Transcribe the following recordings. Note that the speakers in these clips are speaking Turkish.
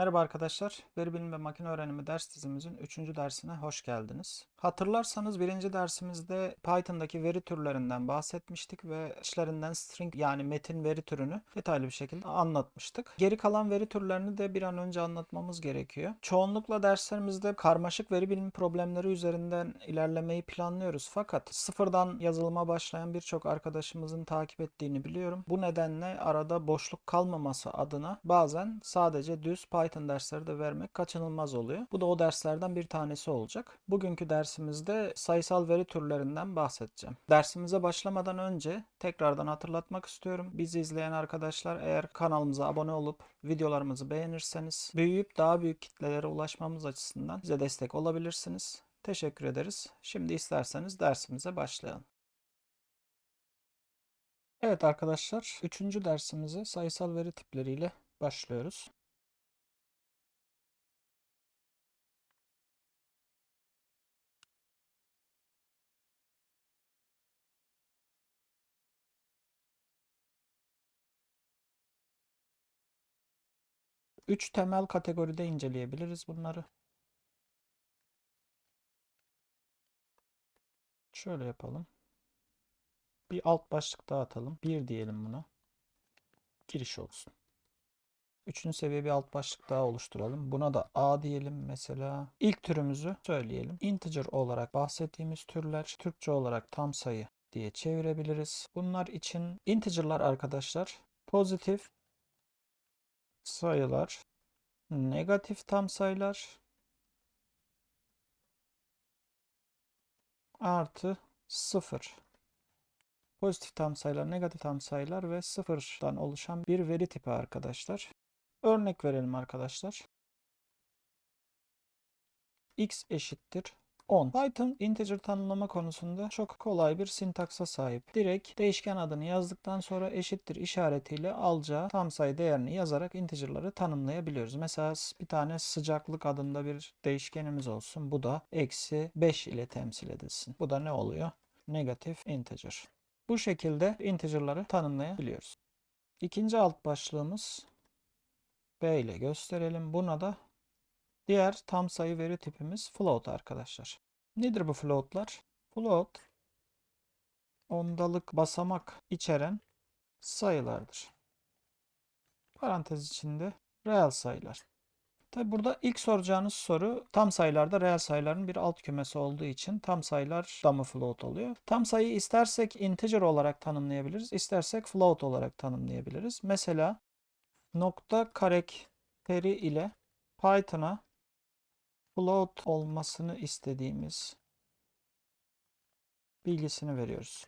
Merhaba arkadaşlar. Veri bilimi ve makine öğrenimi ders dizimizin 3. dersine hoş geldiniz. Hatırlarsanız birinci dersimizde Python'daki veri türlerinden bahsetmiştik ve içlerinden string yani metin veri türünü detaylı bir şekilde anlatmıştık. Geri kalan veri türlerini de bir an önce anlatmamız gerekiyor. Çoğunlukla derslerimizde karmaşık veri bilimi problemleri üzerinden ilerlemeyi planlıyoruz. Fakat sıfırdan yazılıma başlayan birçok arkadaşımızın takip ettiğini biliyorum. Bu nedenle arada boşluk kalmaması adına bazen sadece düz Python dersleri de vermek kaçınılmaz oluyor. Bu da o derslerden bir tanesi olacak. Bugünkü dersimizde sayısal veri türlerinden bahsedeceğim. Dersimize başlamadan önce tekrardan hatırlatmak istiyorum. Bizi izleyen arkadaşlar eğer kanalımıza abone olup videolarımızı beğenirseniz büyüyüp daha büyük kitlelere ulaşmamız açısından bize destek olabilirsiniz. Teşekkür ederiz. Şimdi isterseniz dersimize başlayalım. Evet arkadaşlar, üçüncü dersimize sayısal veri tipleriyle başlıyoruz. Üç temel kategoride inceleyebiliriz bunları. Şöyle yapalım. Bir alt başlık daha atalım. Bir diyelim buna. Giriş olsun. Üçüncü seviye bir alt başlık daha oluşturalım. Buna da A diyelim mesela. İlk türümüzü söyleyelim. Integer olarak bahsettiğimiz türler Türkçe olarak tam sayı diye çevirebiliriz. Bunlar için integer'lar arkadaşlar pozitif sayılar, negatif tam sayılar artı sıfır. Pozitif tam sayılar, negatif tam sayılar ve sıfırdan oluşan bir veri tipi arkadaşlar. Örnek verelim arkadaşlar. x eşittir 10. Python integer tanımlama konusunda çok kolay bir sintaksa sahip. Direkt değişken adını yazdıktan sonra eşittir işaretiyle alacağı tam sayı değerini yazarak integerları tanımlayabiliyoruz. Mesela bir tane sıcaklık adında bir değişkenimiz olsun. Bu da eksi 5 ile temsil edilsin. Bu da ne oluyor? Negatif integer. Bu şekilde integerları tanımlayabiliyoruz. İkinci alt başlığımız B ile gösterelim. Buna da diğer tam sayı veri tipimiz float arkadaşlar. Nedir bu floatlar? Float ondalık basamak içeren sayılardır. Parantez içinde reel sayılar. Tabi burada ilk soracağınız soru tam sayılarda reel sayıların bir alt kümesi olduğu için tam sayılar da mı float oluyor? Tam sayıyı istersek integer olarak tanımlayabiliriz, istersek float olarak tanımlayabiliriz. Mesela nokta karakteri ile Python'a float olmasını istediğimiz bilgisini veriyoruz.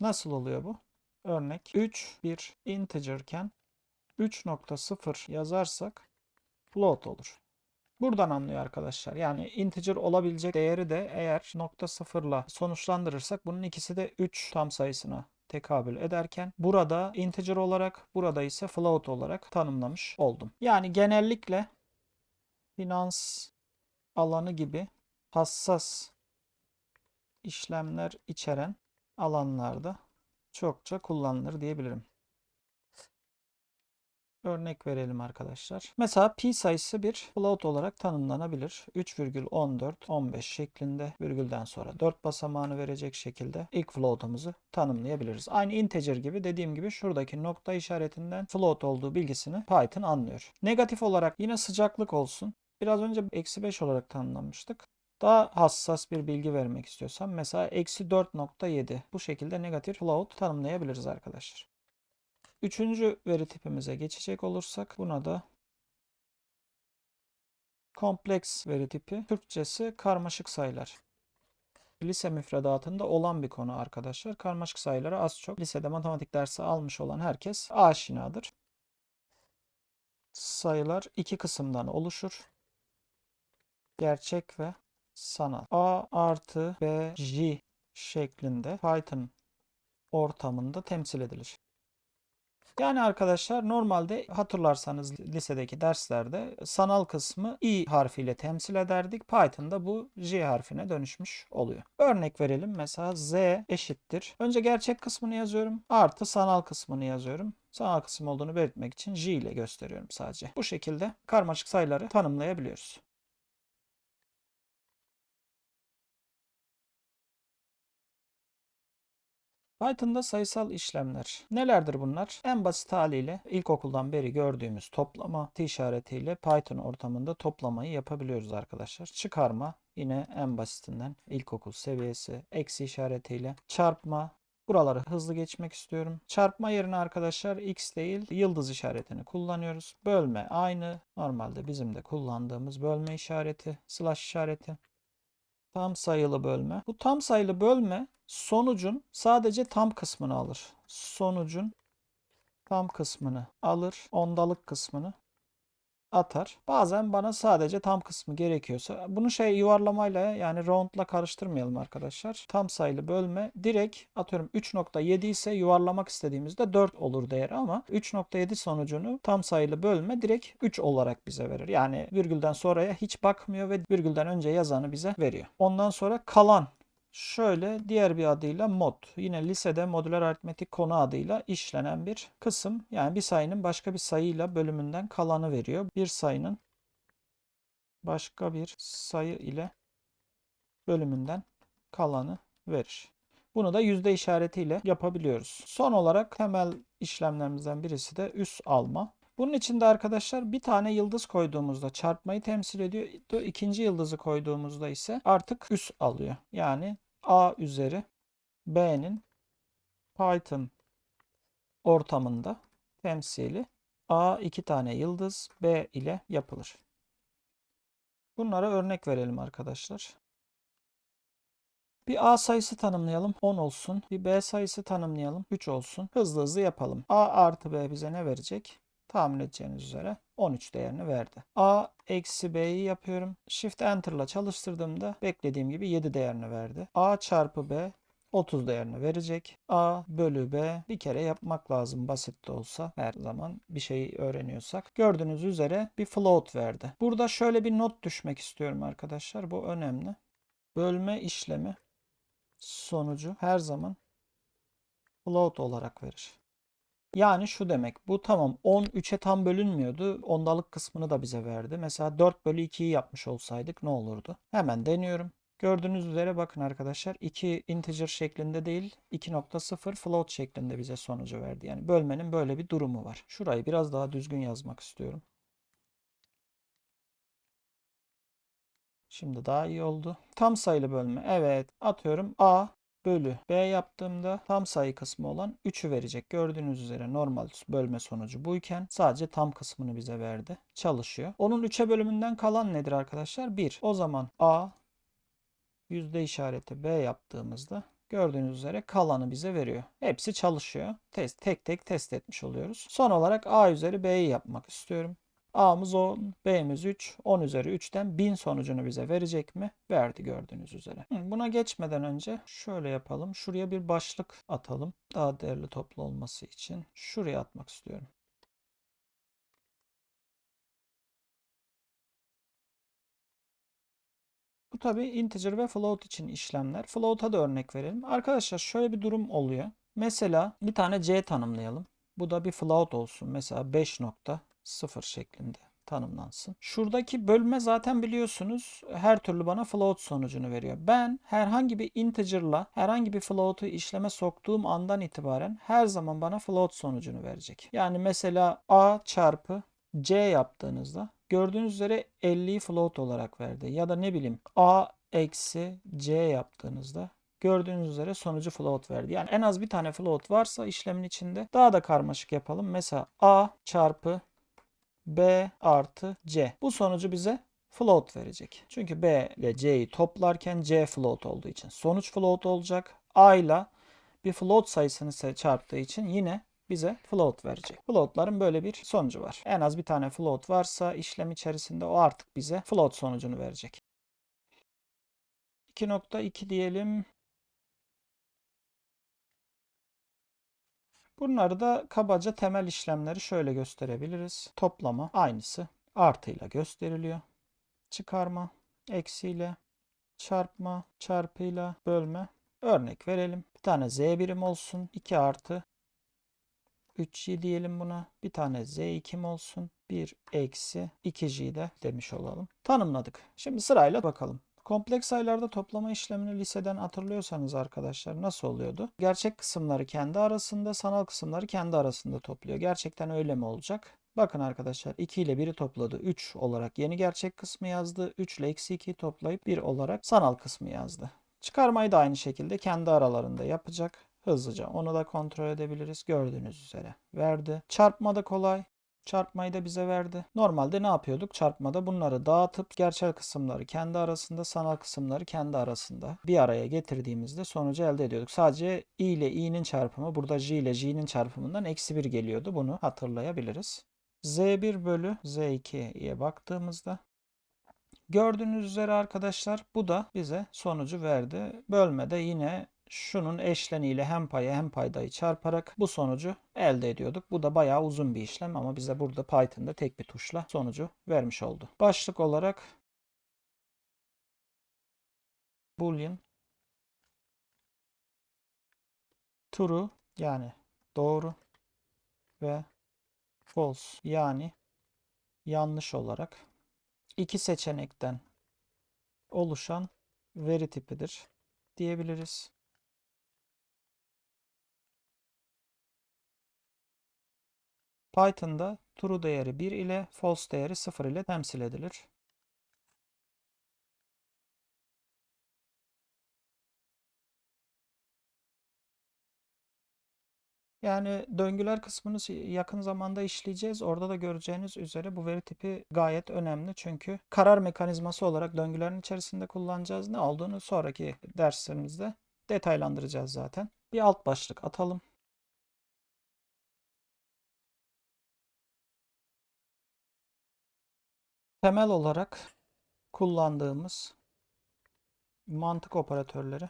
Nasıl oluyor bu? Örnek 3 bir integerken 3.0 yazarsak float olur. Buradan anlıyor arkadaşlar. Yani integer olabilecek değeri de eğer nokta sıfırla sonuçlandırırsak bunun ikisi de 3 tam sayısına tekabül ederken burada integer olarak burada ise float olarak tanımlamış oldum. Yani genellikle finans alanı gibi hassas işlemler içeren alanlarda çokça kullanılır diyebilirim. Örnek verelim arkadaşlar. Mesela pi sayısı bir float olarak tanımlanabilir. 3,14 15 şeklinde virgülden sonra 4 basamağını verecek şekilde ilk float'umuzu tanımlayabiliriz. Aynı integer gibi dediğim gibi şuradaki nokta işaretinden float olduğu bilgisini Python anlıyor. Negatif olarak yine sıcaklık olsun. Biraz önce eksi 5 olarak tanımlamıştık. Daha hassas bir bilgi vermek istiyorsam mesela eksi 4.7 bu şekilde negatif float tanımlayabiliriz arkadaşlar. Üçüncü veri tipimize geçecek olursak buna da kompleks veri tipi. Türkçesi karmaşık sayılar. Lise müfredatında olan bir konu arkadaşlar. Karmaşık sayılara az çok lisede matematik dersi almış olan herkes aşinadır. Sayılar iki kısımdan oluşur. Gerçek ve sanal. A artı B, J şeklinde Python ortamında temsil edilir. Yani arkadaşlar normalde hatırlarsanız lisedeki derslerde sanal kısmı i harfiyle temsil ederdik. Python'da bu j harfine dönüşmüş oluyor. Örnek verelim. Mesela z eşittir. Önce gerçek kısmını yazıyorum. Artı sanal kısmını yazıyorum. Sanal kısım olduğunu belirtmek için j ile gösteriyorum sadece. Bu şekilde karmaşık sayıları tanımlayabiliyoruz. Python'da sayısal işlemler. Nelerdir bunlar? En basit haliyle ilkokuldan beri gördüğümüz toplama t işaretiyle Python ortamında toplamayı yapabiliyoruz arkadaşlar. Çıkarma yine en basitinden ilkokul seviyesi eksi işaretiyle çarpma Buraları hızlı geçmek istiyorum. Çarpma yerine arkadaşlar x değil yıldız işaretini kullanıyoruz. Bölme aynı. Normalde bizim de kullandığımız bölme işareti, slash işareti. Tam sayılı bölme. Bu tam sayılı bölme sonucun sadece tam kısmını alır. Sonucun tam kısmını alır. Ondalık kısmını atar. Bazen bana sadece tam kısmı gerekiyorsa bunu şey yuvarlamayla yani roundla karıştırmayalım arkadaşlar. Tam sayılı bölme direkt atıyorum 3.7 ise yuvarlamak istediğimizde 4 olur değeri ama 3.7 sonucunu tam sayılı bölme direkt 3 olarak bize verir. Yani virgülden sonraya hiç bakmıyor ve virgülden önce yazanı bize veriyor. Ondan sonra kalan Şöyle diğer bir adıyla mod. Yine lisede modüler aritmetik konu adıyla işlenen bir kısım. Yani bir sayının başka bir sayıyla bölümünden kalanı veriyor. Bir sayının başka bir sayı ile bölümünden kalanı verir. Bunu da yüzde işaretiyle yapabiliyoruz. Son olarak temel işlemlerimizden birisi de üs alma. Bunun için de arkadaşlar bir tane yıldız koyduğumuzda çarpmayı temsil ediyor. İkinci yıldızı koyduğumuzda ise artık üs alıyor. Yani a üzeri b'nin Python ortamında temsili a iki tane yıldız b ile yapılır. Bunlara örnek verelim arkadaşlar. Bir A sayısı tanımlayalım 10 olsun. Bir B sayısı tanımlayalım 3 olsun. Hızlı hızlı yapalım. A artı B bize ne verecek? Tahmin edeceğiniz üzere 13 değerini verdi. A eksi B'yi yapıyorum. Shift Enter ile çalıştırdığımda beklediğim gibi 7 değerini verdi. A çarpı B 30 değerini verecek. A bölü B bir kere yapmak lazım basit de olsa her zaman bir şeyi öğreniyorsak. Gördüğünüz üzere bir float verdi. Burada şöyle bir not düşmek istiyorum arkadaşlar. Bu önemli. Bölme işlemi sonucu her zaman float olarak verir. Yani şu demek bu tamam 10 3'e tam bölünmüyordu. Ondalık kısmını da bize verdi. Mesela 4 bölü 2'yi yapmış olsaydık ne olurdu? Hemen deniyorum. Gördüğünüz üzere bakın arkadaşlar 2 integer şeklinde değil 2.0 float şeklinde bize sonucu verdi. Yani bölmenin böyle bir durumu var. Şurayı biraz daha düzgün yazmak istiyorum. Şimdi daha iyi oldu. Tam sayılı bölme. Evet atıyorum A bölü B yaptığımda tam sayı kısmı olan 3'ü verecek. Gördüğünüz üzere normal bölme sonucu buyken sadece tam kısmını bize verdi. Çalışıyor. Onun 3'e bölümünden kalan nedir arkadaşlar? 1. O zaman A yüzde işareti B yaptığımızda gördüğünüz üzere kalanı bize veriyor. Hepsi çalışıyor. Test, tek tek test etmiş oluyoruz. Son olarak A üzeri B'yi yapmak istiyorum. A'mız 10, B'miz 3. 10 üzeri 3'ten 1000 sonucunu bize verecek mi? Verdi gördüğünüz üzere. Buna geçmeden önce şöyle yapalım. Şuraya bir başlık atalım. Daha değerli toplu olması için. Şuraya atmak istiyorum. Bu tabi integer ve float için işlemler. Float'a da örnek verelim. Arkadaşlar şöyle bir durum oluyor. Mesela bir tane c tanımlayalım. Bu da bir float olsun. Mesela 5 nokta 0 şeklinde tanımlansın. Şuradaki bölme zaten biliyorsunuz her türlü bana float sonucunu veriyor. Ben herhangi bir integer'la herhangi bir float'u işleme soktuğum andan itibaren her zaman bana float sonucunu verecek. Yani mesela a çarpı c yaptığınızda gördüğünüz üzere 50'yi float olarak verdi. Ya da ne bileyim a eksi c yaptığınızda gördüğünüz üzere sonucu float verdi. Yani en az bir tane float varsa işlemin içinde daha da karmaşık yapalım. Mesela a çarpı B artı C. Bu sonucu bize float verecek. Çünkü B ile C'yi toplarken C float olduğu için sonuç float olacak. A ile bir float sayısını çarptığı için yine bize float verecek. Floatların böyle bir sonucu var. En az bir tane float varsa işlem içerisinde o artık bize float sonucunu verecek. 2.2 diyelim. Bunları da kabaca temel işlemleri şöyle gösterebiliriz. Toplama aynısı artıyla gösteriliyor. Çıkarma eksiyle, çarpma çarpıyla, bölme. Örnek verelim. Bir tane z birim olsun. 2 artı 3j diyelim buna. Bir tane z2 olsun. 1 eksi 2j de demiş olalım. Tanımladık. Şimdi sırayla bakalım. Kompleks sayılarda toplama işlemini liseden hatırlıyorsanız arkadaşlar nasıl oluyordu? Gerçek kısımları kendi arasında, sanal kısımları kendi arasında topluyor. Gerçekten öyle mi olacak? Bakın arkadaşlar 2 ile 1'i topladı. 3 olarak yeni gerçek kısmı yazdı. 3 ile eksi 2'yi toplayıp 1 olarak sanal kısmı yazdı. Çıkarmayı da aynı şekilde kendi aralarında yapacak. Hızlıca onu da kontrol edebiliriz. Gördüğünüz üzere verdi. Çarpma da kolay. Çarpmayı da bize verdi. Normalde ne yapıyorduk? Çarpmada bunları dağıtıp gerçel kısımları kendi arasında, sanal kısımları kendi arasında bir araya getirdiğimizde sonucu elde ediyorduk. Sadece i ile i'nin çarpımı burada j ile j'nin çarpımından eksi 1 geliyordu. Bunu hatırlayabiliriz. z1 bölü z2'ye baktığımızda gördüğünüz üzere arkadaşlar bu da bize sonucu verdi. Bölmede yine şunun eşleniyle hem payı hem paydayı çarparak bu sonucu elde ediyorduk. Bu da bayağı uzun bir işlem ama bize burada Python'da tek bir tuşla sonucu vermiş oldu. Başlık olarak boolean true yani doğru ve false yani yanlış olarak iki seçenekten oluşan veri tipidir diyebiliriz. Python'da true değeri 1 ile false değeri 0 ile temsil edilir. Yani döngüler kısmını yakın zamanda işleyeceğiz. Orada da göreceğiniz üzere bu veri tipi gayet önemli. Çünkü karar mekanizması olarak döngülerin içerisinde kullanacağız. Ne olduğunu sonraki derslerimizde detaylandıracağız zaten. Bir alt başlık atalım. Temel olarak kullandığımız mantık operatörleri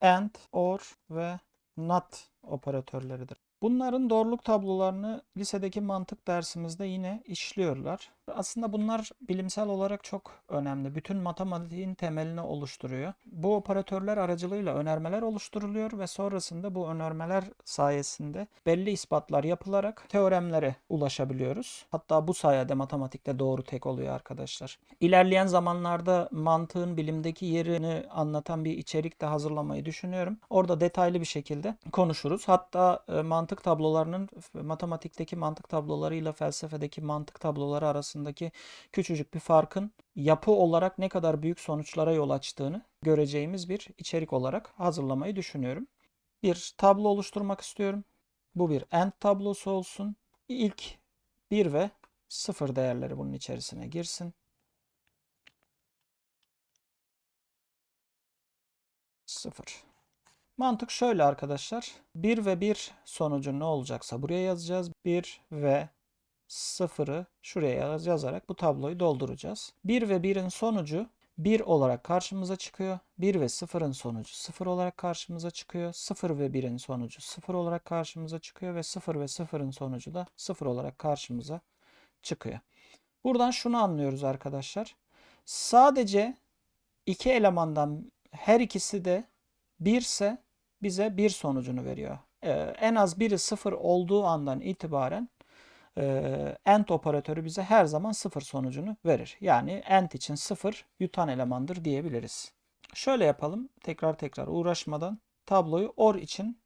AND, OR ve NOT operatörleridir. Bunların doğruluk tablolarını lisedeki mantık dersimizde yine işliyorlar. Aslında bunlar bilimsel olarak çok önemli. Bütün matematiğin temelini oluşturuyor. Bu operatörler aracılığıyla önermeler oluşturuluyor ve sonrasında bu önermeler sayesinde belli ispatlar yapılarak teoremlere ulaşabiliyoruz. Hatta bu sayede matematikte doğru tek oluyor arkadaşlar. İlerleyen zamanlarda mantığın bilimdeki yerini anlatan bir içerik de hazırlamayı düşünüyorum. Orada detaylı bir şekilde konuşuruz. Hatta e, mantık tablolarının matematikteki mantık tablolarıyla felsefedeki mantık tabloları arasındaki küçücük bir farkın yapı olarak ne kadar büyük sonuçlara yol açtığını göreceğimiz bir içerik olarak hazırlamayı düşünüyorum. Bir tablo oluşturmak istiyorum. Bu bir end tablosu olsun. İlk 1 ve 0 değerleri bunun içerisine girsin. 0. Mantık şöyle arkadaşlar. 1 ve 1 sonucu ne olacaksa buraya yazacağız. 1 ve 0'ı şuraya yazarak bu tabloyu dolduracağız. 1 ve 1'in sonucu 1 olarak karşımıza çıkıyor. 1 ve 0'ın sonucu 0 olarak karşımıza çıkıyor. 0 ve 1'in sonucu 0 olarak karşımıza çıkıyor ve 0 ve 0'ın sonucu da 0 olarak karşımıza çıkıyor. Buradan şunu anlıyoruz arkadaşlar. Sadece iki elemandan her ikisi de 1 ise bize 1 sonucunu veriyor. Ee, en az biri 0 olduğu andan itibaren e, AND operatörü bize her zaman 0 sonucunu verir. Yani AND için 0 yutan elemandır diyebiliriz. Şöyle yapalım. Tekrar tekrar uğraşmadan tabloyu OR için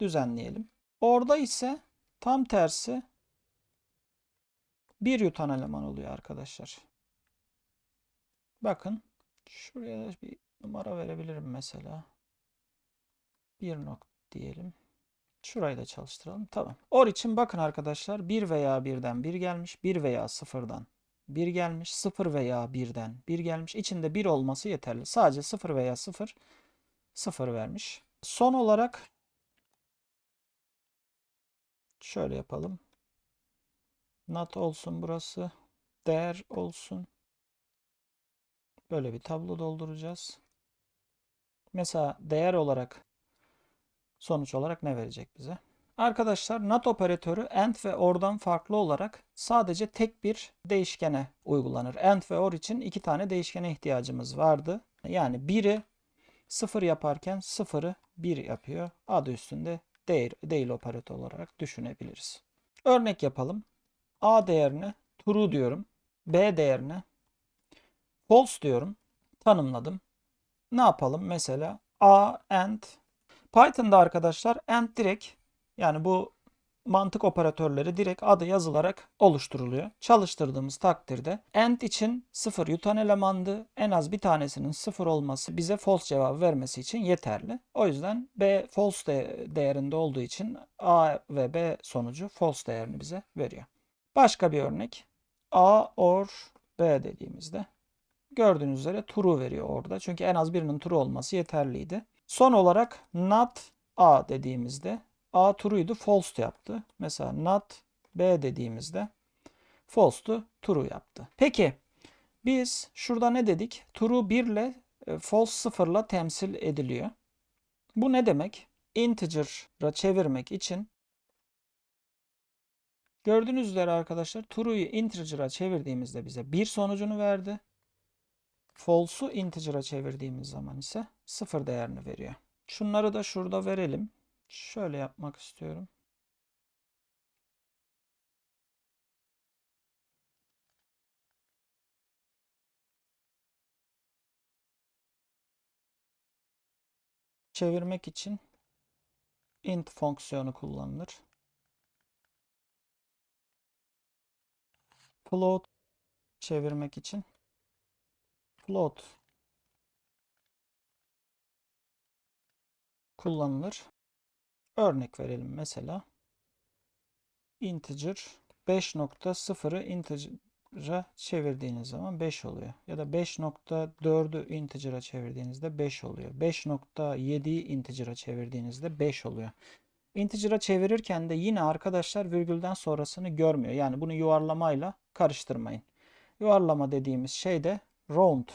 düzenleyelim. OR'da ise tam tersi bir yutan eleman oluyor arkadaşlar. Bakın şuraya bir numara verebilirim mesela. 1 nok diyelim. Şurayı da çalıştıralım. Tamam. Or için bakın arkadaşlar 1 veya 1'den 1 gelmiş. 1 veya 0'dan 1 gelmiş. 0 veya 1'den 1 gelmiş. İçinde 1 olması yeterli. Sadece 0 veya 0 0 vermiş. Son olarak şöyle yapalım. Not olsun burası. Değer olsun. Böyle bir tablo dolduracağız. Mesela değer olarak sonuç olarak ne verecek bize? Arkadaşlar NAT operatörü AND ve OR'dan farklı olarak sadece tek bir değişkene uygulanır. AND ve OR için iki tane değişkene ihtiyacımız vardı. Yani biri 0 yaparken 0'ı 1 yapıyor. Adı üstünde değil, değil operatör olarak düşünebiliriz. Örnek yapalım. A değerine true diyorum. B değerine false diyorum. Tanımladım. Ne yapalım? Mesela A and Python'da arkadaşlar and direkt yani bu mantık operatörleri direkt adı yazılarak oluşturuluyor. Çalıştırdığımız takdirde AND için 0 yutan elemandı. En az bir tanesinin 0 olması bize false cevabı vermesi için yeterli. O yüzden B false de değerinde olduğu için A ve B sonucu false değerini bize veriyor. Başka bir örnek. A or B dediğimizde gördüğünüz üzere true veriyor orada. Çünkü en az birinin true olması yeterliydi. Son olarak not A dediğimizde A true'ydu false yaptı. Mesela not B dediğimizde false'tu true yaptı. Peki biz şurada ne dedik? True 1 ile e, false 0 ile temsil ediliyor. Bu ne demek? Integer'a çevirmek için gördüğünüz üzere arkadaşlar true'yu integer'a çevirdiğimizde bize 1 sonucunu verdi. False'u integer'a çevirdiğimiz zaman ise 0 değerini veriyor. Şunları da şurada verelim. Şöyle yapmak istiyorum. Çevirmek için int fonksiyonu kullanılır. Float çevirmek için float kullanılır. Örnek verelim mesela. Integer 5.0'ı integer'a çevirdiğiniz zaman 5 oluyor. Ya da 5.4'ü integer'a çevirdiğinizde 5 oluyor. 5.7'yi integer'a çevirdiğinizde 5 oluyor. Integer'a çevirirken de yine arkadaşlar virgülden sonrasını görmüyor. Yani bunu yuvarlamayla karıştırmayın. Yuvarlama dediğimiz şey de round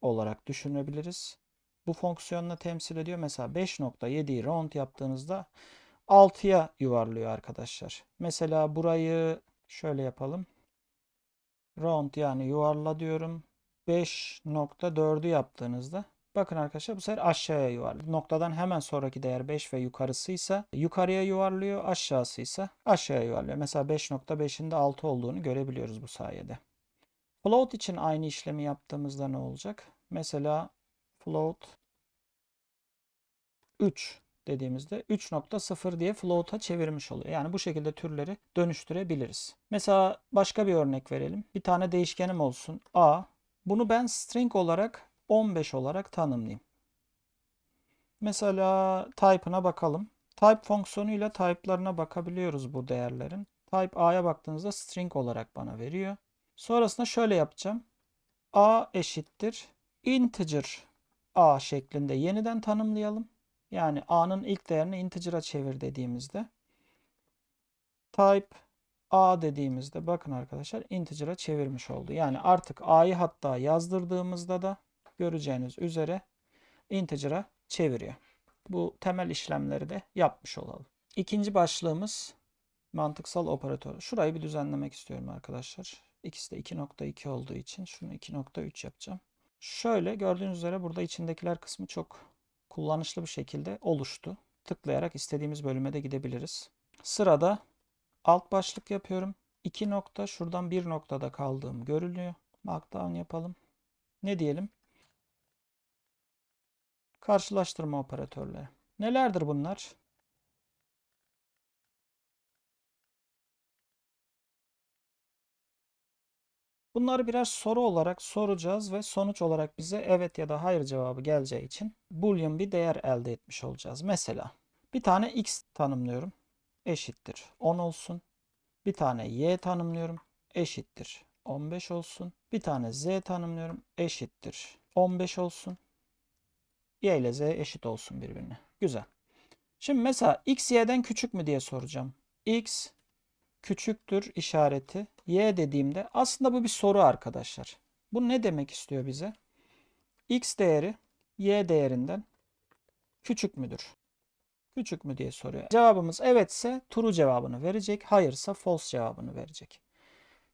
olarak düşünebiliriz bu fonksiyonla temsil ediyor. Mesela 5.7'yi round yaptığınızda 6'ya yuvarlıyor arkadaşlar. Mesela burayı şöyle yapalım. Round yani yuvarla diyorum. 5.4'ü yaptığınızda bakın arkadaşlar bu sefer aşağıya yuvarlıyor. Noktadan hemen sonraki değer 5 ve yukarısıysa yukarıya yuvarlıyor, aşağısıysa aşağıya yuvarlıyor. Mesela 5.5'in de 6 olduğunu görebiliyoruz bu sayede. Float için aynı işlemi yaptığımızda ne olacak? Mesela float 3 dediğimizde 3.0 diye float'a çevirmiş oluyor. Yani bu şekilde türleri dönüştürebiliriz. Mesela başka bir örnek verelim. Bir tane değişkenim olsun a. Bunu ben string olarak 15 olarak tanımlayayım. Mesela type'ına bakalım. Type fonksiyonuyla type'larına bakabiliyoruz bu değerlerin. Type a'ya baktığınızda string olarak bana veriyor. Sonrasında şöyle yapacağım. a eşittir integer a şeklinde yeniden tanımlayalım. Yani a'nın ilk değerini integer'a çevir dediğimizde type a dediğimizde bakın arkadaşlar integer'a çevirmiş oldu. Yani artık a'yı hatta yazdırdığımızda da göreceğiniz üzere integer'a çeviriyor. Bu temel işlemleri de yapmış olalım. İkinci başlığımız mantıksal operatör. Şurayı bir düzenlemek istiyorum arkadaşlar. İkisi de 2.2 olduğu için şunu 2.3 yapacağım. Şöyle gördüğünüz üzere burada içindekiler kısmı çok kullanışlı bir şekilde oluştu. Tıklayarak istediğimiz bölüme de gidebiliriz. Sırada alt başlık yapıyorum. 2 nokta şuradan bir noktada kaldığım görülüyor. Markdown yapalım. Ne diyelim? Karşılaştırma operatörleri. Nelerdir bunlar? Bunları birer soru olarak soracağız ve sonuç olarak bize evet ya da hayır cevabı geleceği için boolean bir değer elde etmiş olacağız. Mesela bir tane x tanımlıyorum. Eşittir 10 olsun. Bir tane y tanımlıyorum. Eşittir 15 olsun. Bir tane z tanımlıyorum. Eşittir 15 olsun. Y ile z eşit olsun birbirine. Güzel. Şimdi mesela x y'den küçük mü diye soracağım. x küçüktür işareti y dediğimde aslında bu bir soru arkadaşlar. Bu ne demek istiyor bize? x değeri y değerinden küçük müdür? Küçük mü diye soruyor. Cevabımız evetse true cevabını verecek. Hayırsa false cevabını verecek.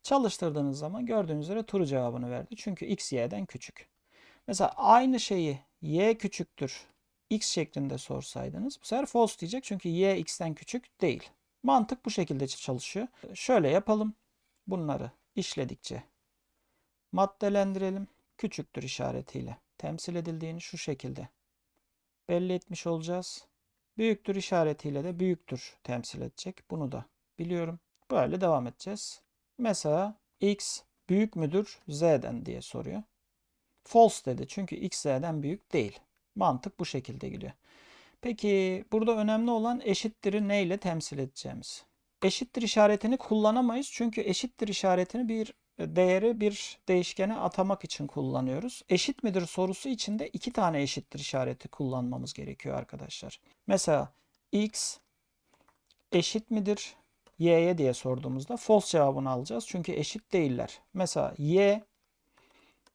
Çalıştırdığınız zaman gördüğünüz üzere true cevabını verdi. Çünkü x y'den küçük. Mesela aynı şeyi y küçüktür x şeklinde sorsaydınız bu sefer false diyecek. Çünkü y x'ten küçük değil. Mantık bu şekilde çalışıyor. Şöyle yapalım. Bunları işledikçe maddelendirelim. Küçüktür işaretiyle temsil edildiğini şu şekilde belli etmiş olacağız. Büyüktür işaretiyle de büyüktür temsil edecek. Bunu da biliyorum. Böyle devam edeceğiz. Mesela x büyük müdür z'den diye soruyor. False dedi çünkü x z'den büyük değil. Mantık bu şekilde gidiyor. Peki burada önemli olan eşittir'i neyle temsil edeceğimiz. Eşittir işaretini kullanamayız çünkü eşittir işaretini bir değeri bir değişkene atamak için kullanıyoruz. Eşit midir sorusu için de iki tane eşittir işareti kullanmamız gerekiyor arkadaşlar. Mesela x eşit midir y'ye diye sorduğumuzda false cevabını alacağız. Çünkü eşit değiller. Mesela y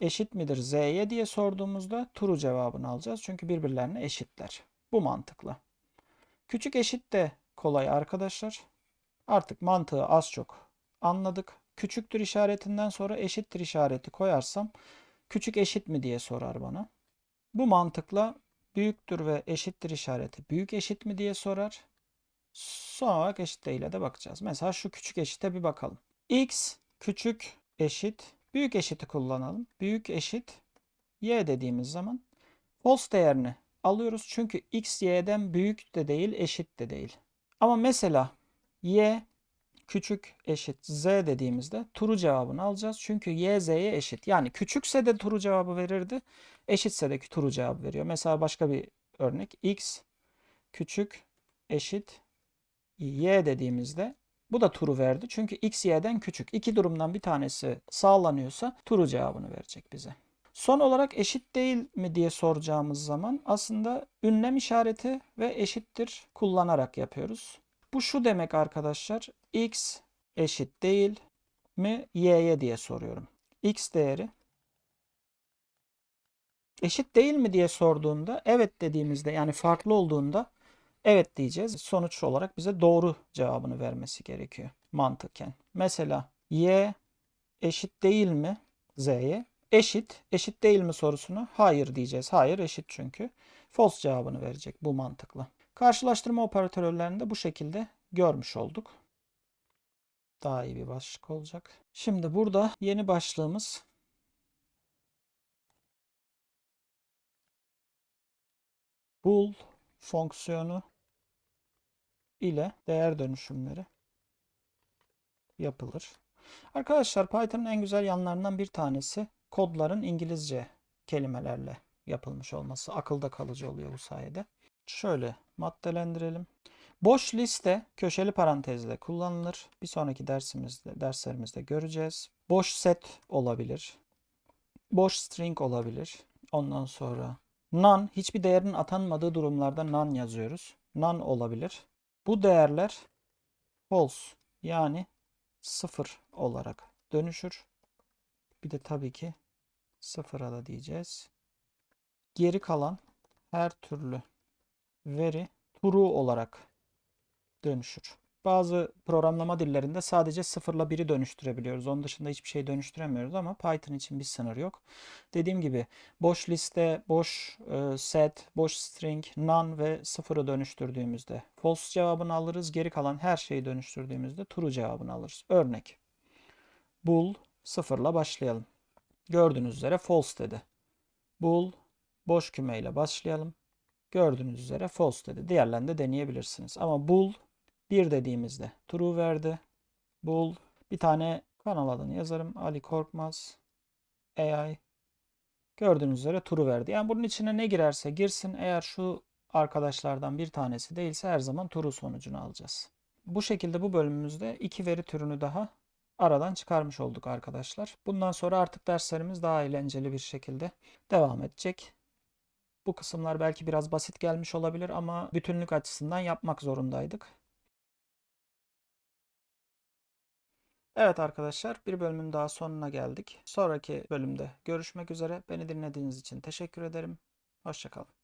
eşit midir z'ye diye sorduğumuzda true cevabını alacağız. Çünkü birbirlerine eşitler. Bu mantıkla. Küçük eşit de kolay arkadaşlar. Artık mantığı az çok anladık. Küçüktür işaretinden sonra eşittir işareti koyarsam küçük eşit mi diye sorar bana. Bu mantıkla büyüktür ve eşittir işareti büyük eşit mi diye sorar. Son olarak eşit değil'e de bakacağız. Mesela şu küçük eşite bir bakalım. x küçük eşit büyük eşiti kullanalım. Büyük eşit y dediğimiz zaman false değerini alıyoruz. Çünkü x y'den büyük de değil eşit de değil. Ama mesela y küçük eşit z dediğimizde true cevabını alacağız. Çünkü y z'ye eşit. Yani küçükse de true cevabı verirdi. Eşitse de true cevabı veriyor. Mesela başka bir örnek. x küçük eşit y dediğimizde bu da true verdi. Çünkü x y'den küçük. İki durumdan bir tanesi sağlanıyorsa true cevabını verecek bize. Son olarak eşit değil mi diye soracağımız zaman aslında ünlem işareti ve eşittir kullanarak yapıyoruz. Bu şu demek arkadaşlar. x eşit değil mi y'ye diye soruyorum. x değeri eşit değil mi diye sorduğunda evet dediğimizde yani farklı olduğunda evet diyeceğiz. Sonuç olarak bize doğru cevabını vermesi gerekiyor mantıken. Mesela y eşit değil mi z'ye? Eşit. Eşit değil mi sorusuna hayır diyeceğiz. Hayır eşit çünkü. False cevabını verecek bu mantıkla. Karşılaştırma operatörlerini de bu şekilde görmüş olduk. Daha iyi bir başlık olacak. Şimdi burada yeni başlığımız bool fonksiyonu ile değer dönüşümleri yapılır. Arkadaşlar Python'ın en güzel yanlarından bir tanesi kodların İngilizce kelimelerle yapılmış olması. Akılda kalıcı oluyor bu sayede. Şöyle maddelendirelim. Boş liste köşeli parantezle kullanılır. Bir sonraki dersimizde derslerimizde göreceğiz. Boş set olabilir. Boş string olabilir. Ondan sonra none hiçbir değerin atanmadığı durumlarda none yazıyoruz. None olabilir. Bu değerler false yani sıfır olarak dönüşür. Bir de tabii ki sıfıra da diyeceğiz. Geri kalan her türlü veri true olarak dönüşür. Bazı programlama dillerinde sadece 0 ile 1'i dönüştürebiliyoruz. Onun dışında hiçbir şey dönüştüremiyoruz ama Python için bir sınır yok. Dediğim gibi boş liste, boş e, set, boş string, none ve 0'ı dönüştürdüğümüzde false cevabını alırız. Geri kalan her şeyi dönüştürdüğümüzde true cevabını alırız. Örnek. Bool 0 ile başlayalım. Gördüğünüz üzere false dedi. Bool boş kümeyle başlayalım. Gördüğünüz üzere false dedi. Diğerlerini de deneyebilirsiniz. Ama bool 1 dediğimizde true verdi. Bool bir tane kanal adını yazarım. Ali Korkmaz AI gördüğünüz üzere true verdi. Yani bunun içine ne girerse girsin eğer şu arkadaşlardan bir tanesi değilse her zaman true sonucunu alacağız. Bu şekilde bu bölümümüzde iki veri türünü daha aradan çıkarmış olduk arkadaşlar. Bundan sonra artık derslerimiz daha eğlenceli bir şekilde devam edecek. Bu kısımlar belki biraz basit gelmiş olabilir ama bütünlük açısından yapmak zorundaydık. Evet arkadaşlar bir bölümün daha sonuna geldik. Sonraki bölümde görüşmek üzere. Beni dinlediğiniz için teşekkür ederim. Hoşçakalın.